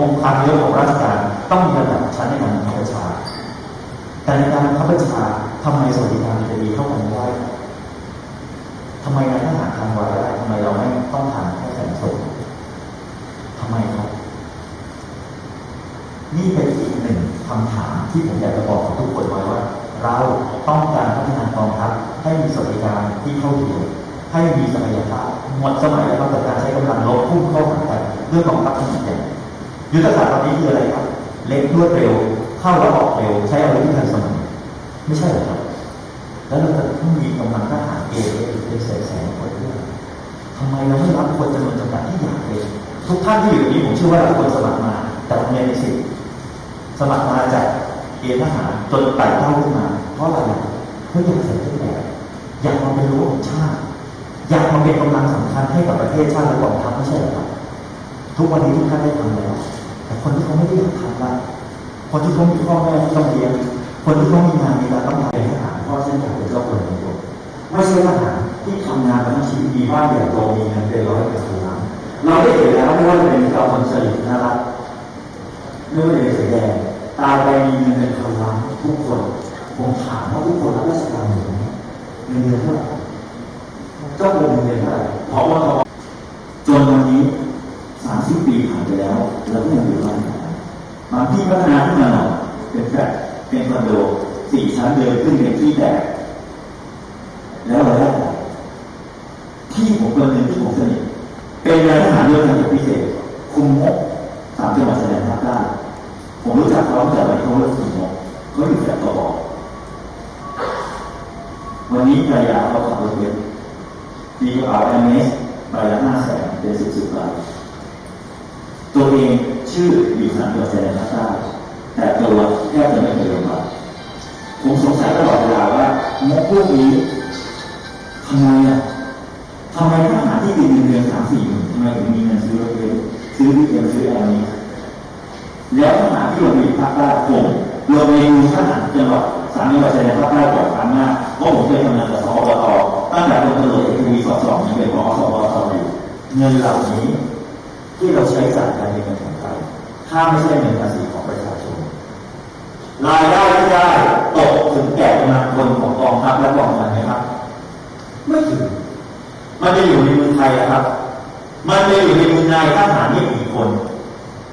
องค์การเรื่องของราชการต้องมีระดับชั้นในการบังคับบัญชาแต่ในการบังคับบัญชาทำไมสวัสดิการจะดีเท่ากันได้ทำไมนายทหารทำไว้ได้ทำไมเราไม่ต้องทำแค่แสนสนทำไมครับ นี่เป็นอีกหนึ่งคำถามที่ผมอยากจะบอกกับทุกคนไว้ว่า เราต้องการพัฒนากองทัพให้มีสวัสดิการที่เท่าเทียมให้มีศักยภาพหมดสมัยแล้วกับการใช้กำลังลบพุ่งเข้าหากันเรื่องกองทัพขนาดใหญ่ ยุทธศาสตร์ตอนนี้คืออะไรครับ เล็กรวดเร็ว เข้าแล้วออกเร็ว ใช้อาวุธที่ทันสมัย ไม่ใช่หรอครับ แล้วเราจะต้องมีกำลังทหารเกณฑ์เป็นแสนๆคนด้วยทำไมเราไม่รับคนจำนวนจำกัดที่อยากเป็นทุกท่านที่อยู่นี้ผมเชื่อว่าหลายคนสมัครมา แต่ผมเรียนในสิทธิ์สมัครมาจากเกณฑ์ทหารจนไต่เต้าขึ้นมา เพราะอะไรเพราะอยากใส่เครื่องแบบอยากมาเป็นรั้วของชาติ อยากมาเป็นกำลังสำคัญให้กับประเทศชาติและกองทัพไม่ใช่หรอครับ ทุกวันนี้ทุกท่านได้ทำแล้ว แต่คนที่เขาไม่ได้อยากทำละคนที่เขามีพ่อแม่ที่ต้องเลี้ยง คนที่เขามีงานมีการต้องทำเป็นทหาเพราะเส้นอยากเป็นเจ้าคนในตัวไม่ใช่ทหารที่ทำงานมาทั้งชีวิตมีบ้านใหญ่โตมีเงินเป็นร้อยเป็นล้านเราได้เห็นแล้วไม่ว่าจะเป็นเราคนสลิดน่ารักไม่ว่าจะเป็นสีแดงตายไปมีเงินเป็นพันล้านทุกคนผมถามว่าทุกคนรับราชการอยู่ไหมเงินเดือนเท่าไหร่เจ้าคนเงินเดือนเท่าไหร่เพราะว่าเขาจนวันนี้ สิบปีผ่านไปแล้วเราก็ยังอยู่บ้านบางที่พัฒนาขึ้นมาหน่อยเป็นแบบเป็นคอนโดสี่ชั้นเดินขึ้นเป็นที่แตกแล้วเราได้อะไรที่ผมคนหนึ่งที่ผมสนิทเป็นนายทหารเรือทารพิเศษ คุมงบสามจังหวัดชายแดนภาคใต้ผมรู้จักเขาตั้งแต่วันเขาเริ่มคุมงบเขาอยู่แถบตะบอกวันนี้ภรรยาเขาขับรถเบนซ์มีกระเป๋าแอมเมสใบละห้าแสนเป็นสิบสิบใบ ตัวเองชื่ออยู่สามจัวัดชายแดนภาคใต้แต่ตัวแทบจะไม่เคยลงมาผมสงสัยตลอดเวลาว่างบพวกนี้ทำไมอะทำไมทหารที่ติดเงินเดือนสามสี่หมื่นทำไมถึงมีเงินซื้อรถเบนซ์ซื้อวิเอ็มซื้อแอร์นี้แล้วทหารที่ลงไปภาคใต้ผมลงไปดูทหารจังหวัดสามจังหวัดชายแดนภาคใต้ก่อนครั้งหน้าเพราผมเคยทำงานกับสอบตตั้งแต่เป็นตำรวจเอกทวีสอดสองยังเป็นรองสอบตอยู่เงินเหล่านี้ ใช้จ่ายกันในเงินของใครถ้าไม่ใช่เงินภาษีของประชาชน รายได้ที่ได้ตกถึงแก่กำลังคนของกองทัพและกองทัพไหมครับ ไม่ถึง มันจะอยู่ในมือใครอะครับ มันจะอยู่ในมือนายทหารนี่กี่คน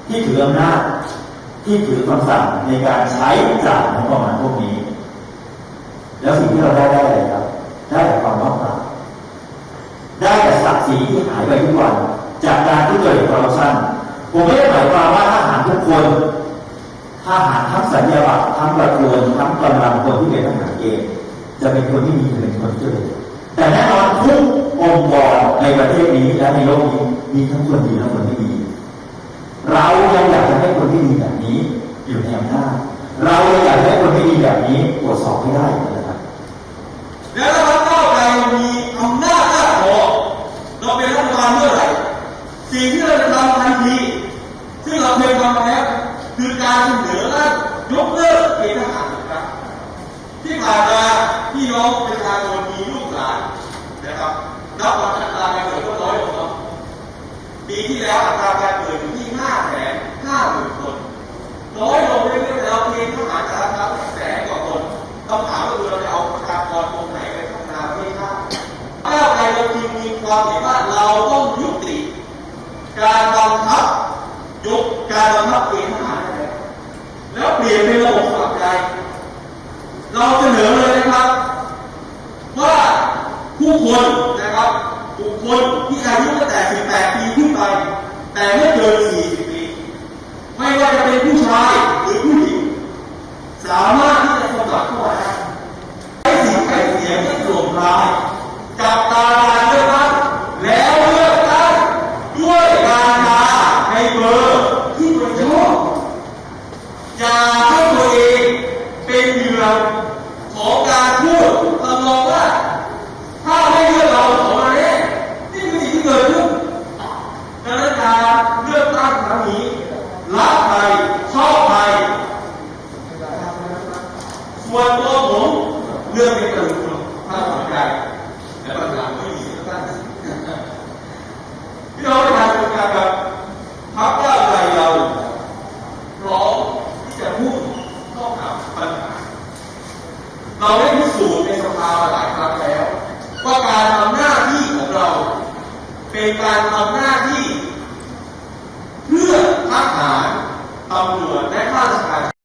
ที่ถืออำนาจที่ถือคำสั่งในการใช้จ่ายของประมาณพวกนี้ แล้วสิ่งที่เราได้ได้อะไรครับ ได้แต่ความว่างเปล่าได้แต่ศักดิ์ศรีที่หายไปทุกวัน จากการที่เกิดคอร์รัปชันผมไม่ได้หมายความว่าทหารทุกคนทหารทั้งสัญญาบัตรทั้งประทวนทั้งกำลังคนที่เป็นทหารเองจะเป็นคนที่มีเงินเป็นคนเจริญแต่แน่นอนทุกองค์กรในประเทศนี้และในโลกนี้มีทั้งคนดีและคนไม่ดีเรายังอยากจะให้คนที่ดีแบบนี้อยู่ในอำนาจเราอยากให้คนที่ดีแบบนี้ตรวจสอบไม่ได้เลยนะครับแล้วถ้าพรรคก้าวไกลมีอำนาจมากพอเราเป็นรัฐบาลเมื่อไหร่สิ่งที่เราจะทำทันทีซึ่งเราเคยทำมาแล้วคือการเสนอร่างยกเลิกเกณฑ์ทหารนะครับ ที่ผ่านมาพี่น้องประชาชนมีลูกหลานนะครับนับวันอัตราการเกิดก็น้อยลงเนาะปีที่แล้วอัตราการเกิดอยู่ที่ห้าแสนห้าหมื่นคนน้อยลงเรื่อยๆแล้วเพียงทหารจะรับแสนกว่าคนคำถามก็คือเราจะเอาประชากรตรงไหนไปพัฒนาประเทศชาติก้าวไกลเราจึงมีความเห็นว่าเราต้องยุติการบังคับยกการบังคับเกณฑ์ทหารได้แล้วแล้วเปลี่ยนเป็นระบบสมัครใจ เราเสนอเลยนะครับ ว่า ลนะครับบุคคลที่อายุตั้งแต่ 18 ปีขึ้นไป แต่ไม่เกิน4ามาหลายครั้งแล้วว่าการทำหน้าที่ของเรา เป็นการทำหน้าที่ เพื่อทหารตำรวจและข้าราชการ